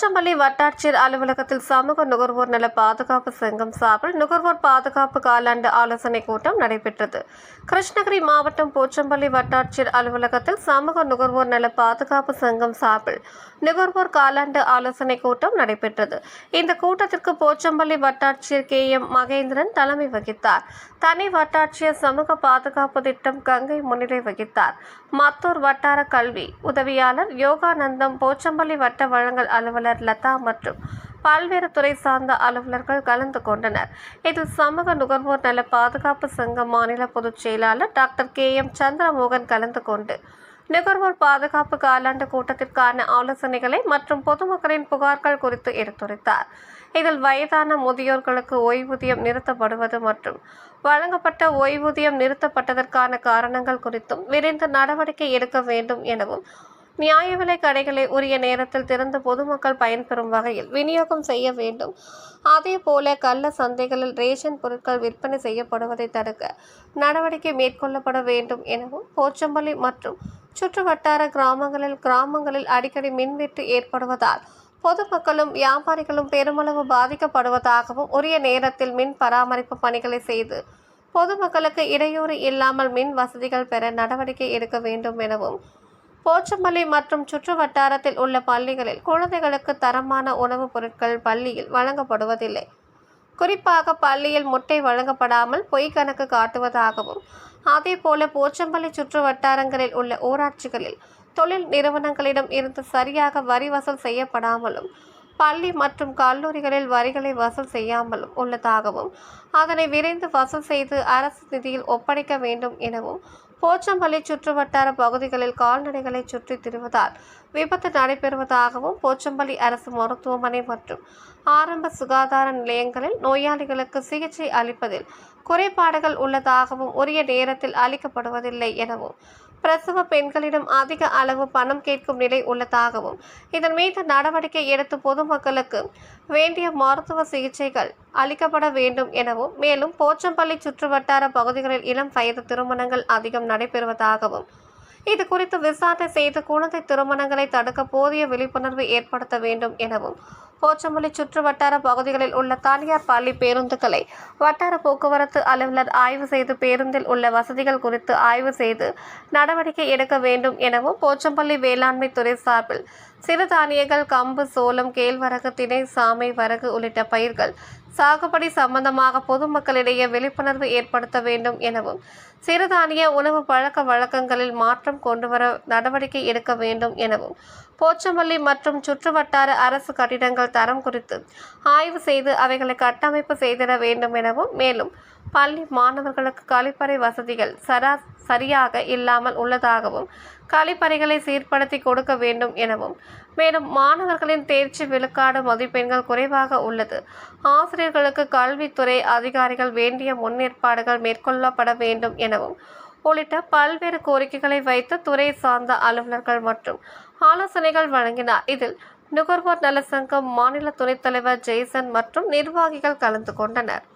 போச்சம்பள்ளி வட்டாட்சியர் அலுவலகத்தில் சமூக நுகர்வோர் நல பாதுகாப்பு சங்கம் சார்பில் நுகர்வோர் பாதுகாப்பு காலாண்டு ஆலோசனைக் கூட்டம் நடைபெற்றது. கிருஷ்ணகிரி மாவட்டம் போச்சம்பள்ளி வட்டாட்சியர் அலுவலகத்தில் சமூக நுகர்வோர் நல பாதுகாப்பு சங்கம் சார்பில் நுகர்வோர் காலாண்டு ஆலோசனைக் கூட்டம் நடைபெற்றது. இந்த கூட்டத்திற்கு போச்சம்பள்ளி வட்டாட்சியர் கே. எம். மகேந்திரன் தலைமை வகித்தார். தனி வட்டாட்சியர் சமூக பாதுகாப்பு திட்டம் கங்கை முன்னிலை வகித்தார். மத்தூர் வட்டார கல்வி உதவியாளர் யோகானந்தம் போச்சம்பள்ளி வட்ட வழங்கல் அலுவலர் லதா மற்றும் பல்வேறு துறை சார்ந்த அலுவலர்கள் கலந்து கொண்டனர். இதில் சமூக நுகர்வோர் நல பாதுகாப்பு சங்க மாநில பொதுச் செயலாளர் டாக்டர் கே. எம். சந்திரமோகன் கலந்து கொண்டு நுகர்வோர் பாதுகாப்பு காலாண்டு கூட்டத்திற்கான ஆலோசனைகளை மற்றும் பொதுமக்களின் புகார்கள் குறித்து எடுத்துரைத்தார். இதில் வயதான முதியோர்களுக்கு ஓய்வூதியம் நிறுத்தப்படுவது மற்றும் வழங்கப்பட்ட ஓய்வூதியம் நிறுத்தப்பட்டதற்கான காரணங்கள் குறித்தும் விரைந்து நடவடிக்கை எடுக்க வேண்டும் எனவும் நியாய விலை கடைகளை உரிய நேரத்தில் திறந்து பொதுமக்கள் பயன்பெறும் வகையில் விநியோகம் செய்ய வேண்டும். அதே போல கள்ள சந்தைகளில் ரேஷன் பொருட்கள் விற்பனை செய்யப்படுவதை தடுக்க நடவடிக்கை மேற்கொள்ளப்பட வேண்டும் எனவும் போச்சம்பள்ளி மற்றும் சுற்று வட்டார கிராமங்களில் கிராமங்களில் அடிக்கடி மின்வெட்டு ஏற்படுவதால் பொதுமக்களும் வியாபாரிகளும் பெருமளவு பாதிக்கப்படுவதாகவும் உரிய நேரத்தில் மின் பராமரிப்பு பணிகளை செய்து பொதுமக்களுக்கு இடையூறு இல்லாமல் மின் வசதிகள் பெற நடவடிக்கை எடுக்க வேண்டும் எனவும் போச்சம்பள்ளி மற்றும் சுற்று வட்டாரத்தில் உள்ள பள்ளிகளில் குழந்தைகளுக்கு தரமான உணவுப் பொருட்கள் பள்ளியில் வழங்கப்படுவதில்லை. குறிப்பாக பள்ளியில் முட்டை வழங்கப்படாமல் பொய் கணக்கு காட்டுவதாகவும் அதேபோல போச்சம்பள்ளி சுற்று வட்டாரங்களில் உள்ள ஊராட்சிகளில் தொழில் நிறுவனங்களிடம் இருந்து சரியாக வரி வசூல் செய்யப்படாமலும் பள்ளி மற்றும் கல்லூரிகளில் வரிகளை வசூல் செய்யாமலும் உள்ளதாகவும் அதனை விரைந்து வசூல் செய்து அரசு நிதியில் ஒப்படைக்க வேண்டும் எனவும் போச்சம்பள்ளி சுற்றுவட்டார பகுதிகளில் கால்நடைகளை சுற்றி திரிவதால் விபத்து நடைபெறுவதாகவும் போச்சம்பள்ளி அரசு மருத்துவமனை மற்றும் ஆரம்ப சுகாதார நிலையங்களில் நோயாளிகளுக்கு சிகிச்சை அளிப்பதில் குறைபாடுகள் உள்ளதாகவும் உரிய நேரத்தில் அளிக்கப்படுவதில்லை எனவும் பிரசவ பெண்களிடம் அதிக அளவு பணம் கேட்கும் நிலை உள்ளதாகவும் இதன் மீது நடவடிக்கை எடுத்து பொதுமக்களுக்கு வேண்டிய மருத்துவ சிகிச்சைகள் அளிக்கப்பட வேண்டும் எனவும் மேலும் போச்சம்பள்ளி சுற்றுவட்டார பகுதிகளில் இளம் வயது திருமணங்கள் அதிகம் நடைபெறுவதாகவும் இது குறித்து விசாரணை செய்து குழந்தை திருமணங்களை தடுக்க போதிய விழிப்புணர்வு ஏற்படுத்த வேண்டும் எனவும் போச்சம்பள்ளி சுற்று வட்டார பகுதிகளில் உள்ள தனியார் பள்ளி பேருந்துகளை வட்டார போக்குவரத்து அலுவலர் ஆய்வு செய்து பேருந்தில் உள்ள வசதிகள் குறித்து ஆய்வு செய்து நடவடிக்கை எடுக்க வேண்டும் எனவும் போச்சம்பள்ளி வேளாண்மை துறை சார்பில் சிறுதானியங்கள் கம்பு சோளம் கேழ்வரகு திணை சாமை வரகு உள்ளிட்ட பயிர்கள் சாகுபடி சம்பந்தமாக பொதுமக்களிடையே விழிப்புணர்வு ஏற்படுத்த வேண்டும் எனவும் சிறுதானிய உணவு பழக்க வழக்கங்களில் மாற்றம் கொண்டுவர நடவடிக்கை எடுக்க வேண்டும் எனவும் போச்சமல்லி மற்றும் சுற்றுவட்டார அரசு கட்டிடங்கள் தரம் குறித்து ஆய்வு செய்து அவைகளை கட்டமைப்பு செய்திட வேண்டும் எனவும் மேலும் பள்ளி மாணவர்களுக்கு கழிப்பறை வசதிகள் சரா சரியாக இல்லாமல் உள்ளதாகவும் கழிப்பறைகளை சீர்படுத்தி கொடுக்க வேண்டும் எனவும். மேலும் மாணவர்களின் தேர்ச்சி விழுக்காடு மதிப்பெண்கள் குறைவாக உள்ளது. ஆசிரியர்களுக்கு கல்வித்துறை அதிகாரிகள் வேண்டிய முன்னேற்பாடுகள் மேற்கொள்ளப்பட வேண்டும் எனவும் உள்ளிட்ட பல்வேறு கோரிக்கைகளை வைத்து துறை சார்ந்த அலுவலர்கள் மற்றும் ஆலோசனைகள் வழங்கினார். இதில் நுகர்வோர் நல சங்கம் மாநில துணைத் தலைவர் ஜெய்சன் மற்றும் நிர்வாகிகள் கலந்து கொண்டனர்.